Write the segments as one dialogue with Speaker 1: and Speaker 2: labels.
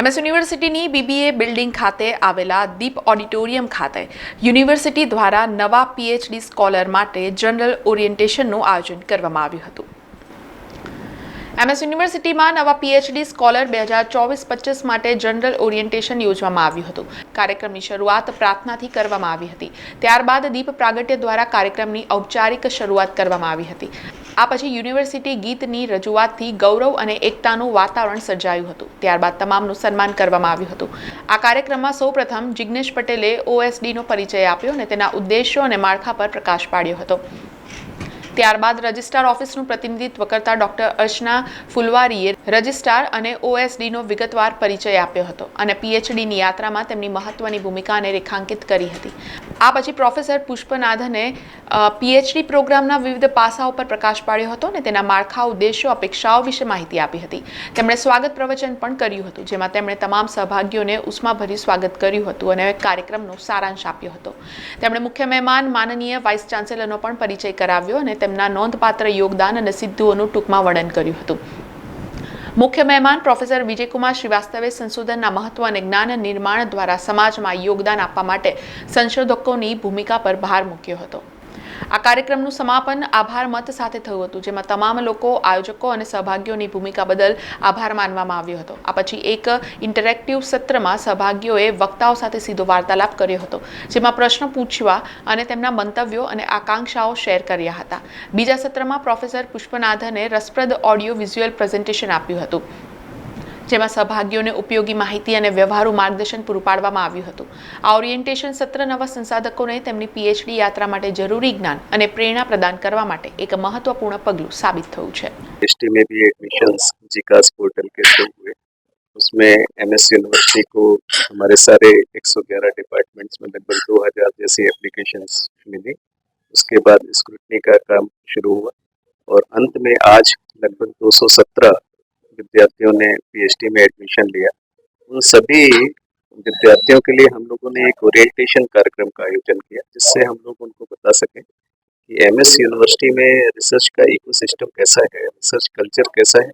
Speaker 1: MS યુનિવર્સિટીની BBA building ખાતે આવેલા દીપ ઓડિટોરિયમ ખાતે યુનિવર્સિટી દ્વારા નવા પીએચડી સ્કોલર માટે જનરલ ઓરિએન્ટેશનનું આયોજન કરવામાં આવ્યું હતું. એમએસ યુનિવર્સિટીમાં નવા પીએચડી સ્કોલર બે હજાર ચોવીસ પચીસ માટે જનરલ ઓરિએન્ટેશન યોજવામાં આવ્યું હતું. કાર્યક્રમની શરૂઆત પ્રાર્થનાથી કરવામાં આવી હતી. ત્યારબાદ દીપ પ્રાગટ્ય દ્વારા કાર્યક્રમની ઔપચારિક શરૂઆત કરવામાં આવી હતી. આ પછી યુનિવર્સિટી ગીતની રજૂઆતથી ગૌરવ અને એકતાનું વાતાવરણ સર્જાયું હતું. ત્યારબાદ તમામનું સન્માન કરવામાં આવ્યું હતું. આ કાર્યક્રમમાં સૌપ્રથમ જિગ્નેશ પટેલે ઓએસડીનો પરિચય આપ્યો અને તેના ઉદ્દેશો અને માળખા પર પ્રકાશ પાડ્યો હતો. ત્યારબાદ રજિસ્ટ્રાર ઓફિસનું પ્રતિનિધિત્વ કરતા ડોક્ટર અર્ચના ફુલવારીએ રજિસ્ટ્રાર અને ઓએસડીનો વિગતવાર પરિચય આપ્યો હતો અને પીએચડીની યાત્રામાં તેમની મહત્વની ભૂમિકાને રેખાંકિત કરી હતી. આ પછી પ્રોફેસર પુષ્પનાથને પીએચડી પ્રોગ્રામના વિવિધ પાસાઓ પર પ્રકાશ પાડ્યો હતો અને તેના માળખા, ઉદ્દેશો, અપેક્ષાઓ વિશે માહિતી આપી હતી. તેમણે સ્વાગત પ્રવચન પણ કર્યું હતું, જેમાં તેમણે તમામ સહભાગીઓને ઉષ્માભરી સ્વાગત કર્યું હતું અને કાર્યક્રમનો સારાંશ આપ્યો હતો. તેમણે મુખ્ય મહેમાન, માનનીય વાઇસ ચાન્સેલરનો પણ પરિચય કરાવ્યો અને તેમના નોંધપાત્ર યોગદાન અને સિદ્ધિઓનું ટૂંકમાં વર્ણન કર્યું હતું. મુખ્ય મહેમાન પ્રોફેસર વિજયકુમાર શ્રીવાસ્તવે સંશોધનના મહત્વ અને જ્ઞાન નિર્માણ દ્વારા સમાજમાં યોગદાન આપવા માટે સંશોધકોની ભૂમિકા પર ભાર મૂક્યો હતો. આ કાર્યક્રમનું સમાપન આભાર મત સાથે થયું હતું, જેમાં તમામ લોકો, આયોજકો અને સહભાગીઓની ભૂમિકા બદલ આભાર માનવામાં આવ્યો હતો. આ પછી એક ઇન્ટરેક્ટિવ સત્રમાં સહભાગીઓએ વક્તાઓ સાથે સીધો વાર્તાલાપ કર્યો હતો, જેમાં પ્રશ્નો પૂછવા અને તેમના મંતવ્યો અને આકાંક્ષાઓ શેર કર્યા હતા. બીજા સત્રમાં પ્રોફેસર પુષ્પનાથને રસપ્રદ ઓડિયો વિઝ્યુઅલ પ્રેઝન્ટેશન આપ્યું હતું. જેમાં સહભાગીઓને ઉપયોગી માહિતી અને વ્યવહારુ માર્ગદર્શન પૂરું પાડવામાં આવ્યું હતું આ ઓરિએન્ટેશન સત્ર નવા સંસાધકોને તેમની પીએચડી યાત્રા માટે જરૂરી જ્ઞાન અને પ્રેરણા પ્રદાન કરવા માટે એક મહત્વપૂર્ણ पगलू साबित થયું છે
Speaker 2: यूनिवर्सिटी में भी एडमिशंस जिकास पोर्टल के थ्रू हुए उसमें एमएस यूनिवर्सिटी को हमारे सारे 111 डिपार्टमेंट्स में लगभग 2000 जैसी एप्लीकेशंस मिली उसके बाद स्क्रूटनी का काम शुरू हुआ और अंत में आज लगभग 217 विद्यार्थियों ने पीएचडी में एडमिशन लिया। उन सभी विद्यार्थियों के लिए हम लोगों ने एक ओरिएंटेशन कार्यक्रम का आयोजन किया, जिससे हम लोग उनको बता सकें कि एमएस यूनिवर्सिटी में रिसर्च का इकोसिस्टम कैसा है रिसर्च कल्चर कैसा है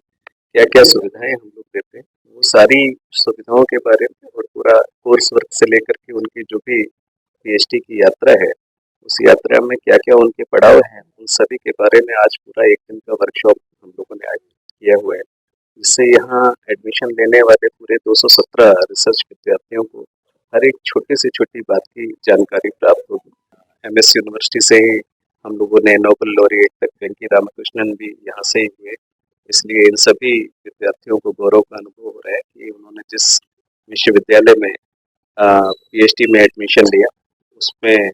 Speaker 2: क्या क्या सुविधाएँ हम लोग देते हैं। वो सारी सुविधाओं के बारे में और पूरा कोर्स वर्क से लेकर के उनकी जो भी पीएचडी की यात्रा है, उस यात्रा में क्या क्या उनके पड़ाव हैं, उन सभी के बारे में आज पूरा एक दिन का वर्कशॉप हम लोगों ने आयोजित किया हुआ है। जिससे यहाँ एडमिशन लेने वाले पूरे 217 रिसर्च विद्यार्थियों को हर एक छोटी से छोटी बात की जानकारी प्राप्त होगी एमएस यूनिवर्सिटी से ही हम लोगों ने नोबल लॉरिएट तक वेंकी रामकृष्णन भी यहाँ से ही हुए। इसलिए इन सभी विद्यार्थियों को गौरव का अनुभव हो रहा है कि उन्होंने जिस विश्वविद्यालय में पीएचडी में एडमिशन लिया, उसमें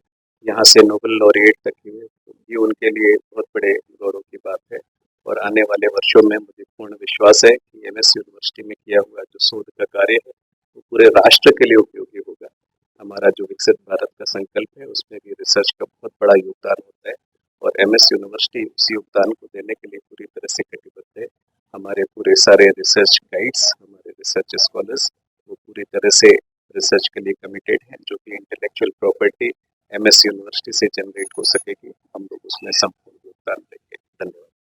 Speaker 2: यहाँ से नोबल लॉरिएट तक हुए। तो ये उनके लिए बहुत बड़े गौरव की बात है और आने वाले वर्षों में मुझे पूर्ण विश्वास है कि एमएस यूनिवर्सिटी में किया हुआ जो शोध का कार्य है, वो पूरे राष्ट्र के लिए उपयोगी होगा। हमारा जो विकसित भारत का संकल्प है, उसमें भी रिसर्च का बहुत बड़ा योगदान होता है और एमएस यूनिवर्सिटी उस योगदान को देने के लिए पूरी तरह से कटिबद्ध है। हमारे पूरे सारे रिसर्च गाइड्स हमारे रिसर्च स्कॉलर्स वो पूरी तरह से रिसर्च के लिए कमिटेड हैं, जो कि इंटेलेक्चुअल प्रॉपर्टी एम यूनिवर्सिटी से जनरेट हो सकेगी। हम लोग उसमें संपूर्ण योगदान देंगे।